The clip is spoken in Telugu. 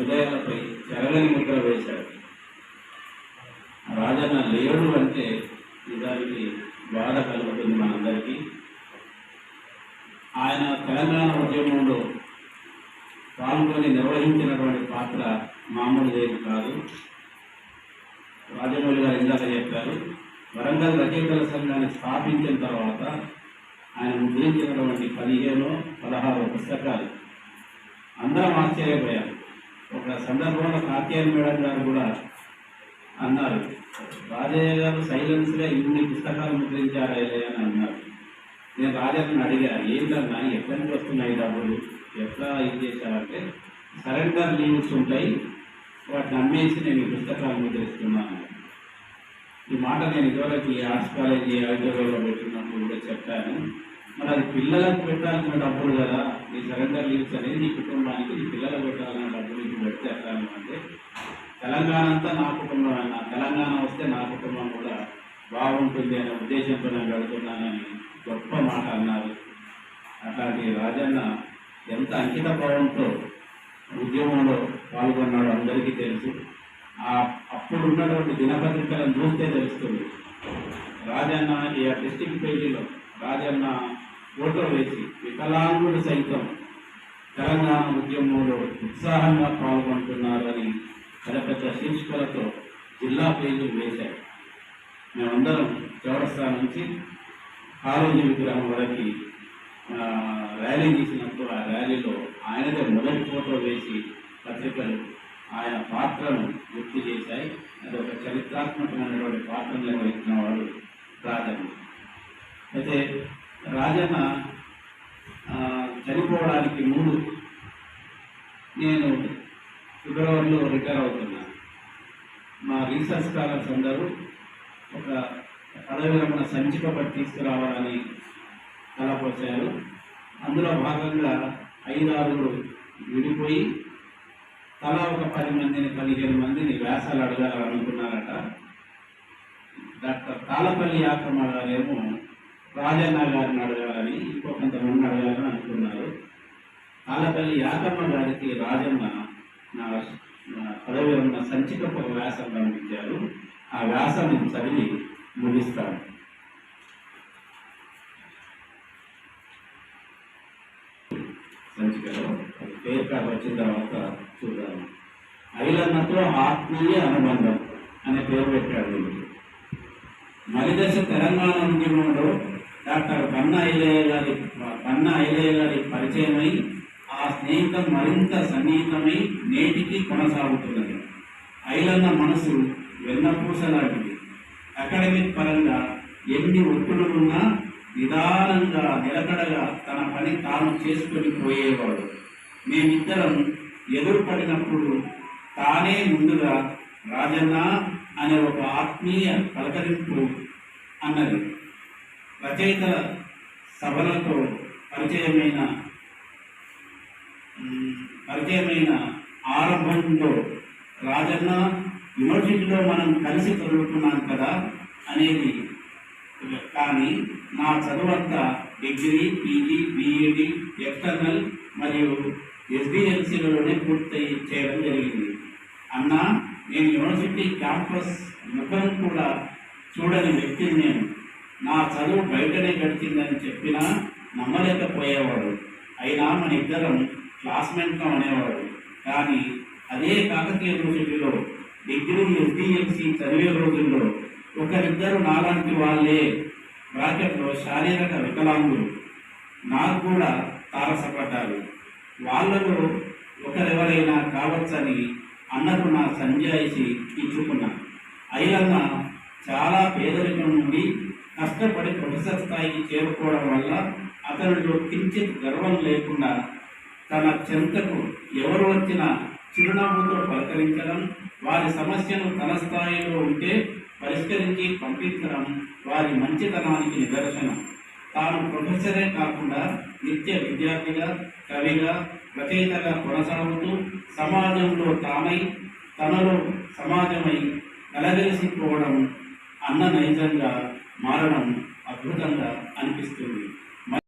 హృదయాలపై చెరగని ముద్ర వేశాడు. రాజన్న లేడు అంటే నిజానికి బాధ కలుగుతుంది మనందరికీ. ఆయన తెలంగాణ ఉద్యమంలో పాల్గొని నిర్వహించినటువంటి పాత్ర మామూలు మామూలుదేమి కాదు. రాజమౌళి గారు ఇందాక చెప్పారు వరంగల్ రచయితల సంఘాన్ని స్థాపించిన తర్వాత ఆయన ముద్రించినటువంటి పదిహేను పదహారు పుస్తకాలు అందరం ఆశ్చర్యపోయారు ఒక సందర్భంలో కాత్యాయన మేడం గారు కూడా అన్నారు రాజయ్య గారు సైలెన్స్గా ఇన్ని పుస్తకాలు ముద్రించారయ్య అని అన్నారు. నేను రాజాని అడిగా ఏంటన్నా ఎక్కడి నుంచి వస్తున్నాయి డబ్బులు? ఎట్లా ఇది చేశారంటే సరెండర్ లీవ్స్ ఉంటాయి వాటిని అమ్మేసి నేను ఈ పుస్తకాలు ముద్రిస్తున్నాను ఈ మాట నేను ఇదివరకు ఈ ఆర్ట్స్ కాలేజీ ఐదోలో పెట్టినప్పుడు కూడా చెప్పాను. మరి అది పిల్లలకు పెట్టాల్సిన డబ్బులు కదా ఈ సరెండర్ లీవ్స్ అనేది నీ కుటుంబానికి నీ పిల్లలకు పెట్టాలన్న డబ్బులు నీకు అంటే తెలంగాణ అంతా నా కుటుంబం అయినా తెలంగాణ వస్తే నా కుటుంబం కూడా బాగుంటుంది అనే ఉద్దేశంతో నేను వెళుతున్నానని గొప్ప మాట అన్నారు. అట్లాంటి రాజన్న ఎంత అంకిత భావంతో ఉద్యమంలో పాల్గొన్నాడో అందరికీ తెలుసు. ఆ అప్పుడు ఉన్నటువంటి దినపత్రికలను చూస్తే తెలుస్తుంది. రాజన్న ఈ డిస్టిక్ పేజీలో రాజన్న ఫోటో వేసి వికలాంగుడు సైతం తెలంగాణ ఉద్యమంలో ఉత్సాహంగా పాల్గొంటున్నారని పెద్ద పెద్ద శీర్షికలతో జిల్లా పేజీలు వేశారు. మేమందరం చౌరస్తా నుంచి కాలేజీ విగ్రహం వరకు ర్యాలీ తీసినప్పుడు ఆ ర్యాలీలో ఆయనదే మొదటి ఫోటో వేసి పత్రికలు ఆయన పాత్రను గుర్తు చేశాయి. అది ఒక చరిత్రాత్మకమైనటువంటి పాత్రను నిర్వహించిన వాడు రాజన్న. అయితే రాజన్న చనిపోవడానికి ముందు నేను ఫిబ్రవరిలో రిటైర్ అవుతున్నాను. మా రీసెర్చ్ స్కాలర్స్ అందరూ ఒక పదవి విరమణ సంచిక పట్టి తీసుకురావాలని తలపోసారు అందులో భాగంగా ఐదారుగురు విడిపోయి తలా ఒక పది మందిని పదిహేను మందిని వ్యాసాలు అడగాలని అనుకున్నారట డాక్టర్ తాళపల్లి ఆక్రమణ గారేమో రాజన్న గారిని అడగాలని ఇంకో కొంతమంది అడగాలని అనుకున్నారు. ఆలపల్లి యాకమ్మ గారికి రాజన్న నా పదవి ఉన్న సంచిక ఒక వ్యాసం పంపించారు. ఆ వ్యాసం చదివి ముగిస్తాను. సంచికలో పేరు వచ్చిన తర్వాత చూద్దాము. ఐలన్నతో ఆత్మీయ అనుబంధం అనే పేరు పెట్టాడు వీళ్ళు మలిదశ తెలంగాణ ఉద్యమంలో డాక్టర్ కన్నా ఐలయ్య గారి కన్నా ఐలయ్య గారి పరిచయమై ఆ స్నేహితం మరింత సన్నిహితమై నేటికి కొనసాగుతున్నది. ఐలన్న మనసు వెన్నపూస లాంటిది. అకాడమిక్ పరంగా ఎన్ని ఒత్తిడులున్నా నిదానంగా నిలకడగా తన పని తాను చేసుకొని పోయేవాడు. మేమిద్దరం ఎదురుపడినప్పుడు తానే ముందుగా రాజన్న అనే ఒక ఆత్మీయ పలకరింపు అన్నది. రచయిత సభలతో పరిచయమైన పరిచయమైన ఆరంభంలో రాజన్న యూనివర్సిటీలో మనం కలిసి చదువుతున్నాం కదా అనేది కానీ నా చదువంతా డిగ్రీ పీజీ బీఈడి ఎక్స్టర్నల్ మరియు ఎస్డిఎల్సీలలోనే పూర్తి చేయడం జరిగింది. అన్నా నేను యూనివర్సిటీ క్యాంపస్ ముఖం కూడా చూడని వ్యక్తిని నేను. నా చదువు బయటనే గడిచిందని చెప్పినా నమ్మలేకపోయేవాడు. అయినా మన ఇద్దరం క్లాస్మేట్గా అనేవాడు. కానీ అదే కాకతీయ యూనివర్సిటీలో డిగ్రీ ఎస్డిఎల్సి చదివే రోజుల్లో ఒకరిద్దరు నాలాంటి వాళ్ళే బ్రాకెట్లో శారీరక వికలాంగులు. నాకు కూడా తారసపడ్డారు. వాళ్ళలో ఒకరెవరైనా కావచ్చని అన్నకు నా సంజాయిషి ఇచ్చుకున్నా. అయ్యన్న చాలా పేదరికం నుండి కష్టపడి ప్రొఫెసర్ స్థాయికి చేరుకోవడం వల్ల అతనిలో కించిత్ గర్వం లేకుండా తన చెంతకు ఎవరు వచ్చినా చిరునవ్వుతో పలకరించడం వారి సమస్యను తన స్థాయిలో ఉంటే పరిష్కరించి పంపించడం వారి మంచితనానికి నిదర్శనం. తాను ప్రొఫెసరే కాకుండా నిత్య విద్యార్థిగా కవిగా రచయితగా కొనసాగుతూ సమాజంలో తానై తనలో సమాజమై కలగలిసిపోవడం అన్న నైజంగా మారడం అద్భుతంగా అనిపిస్తుంది.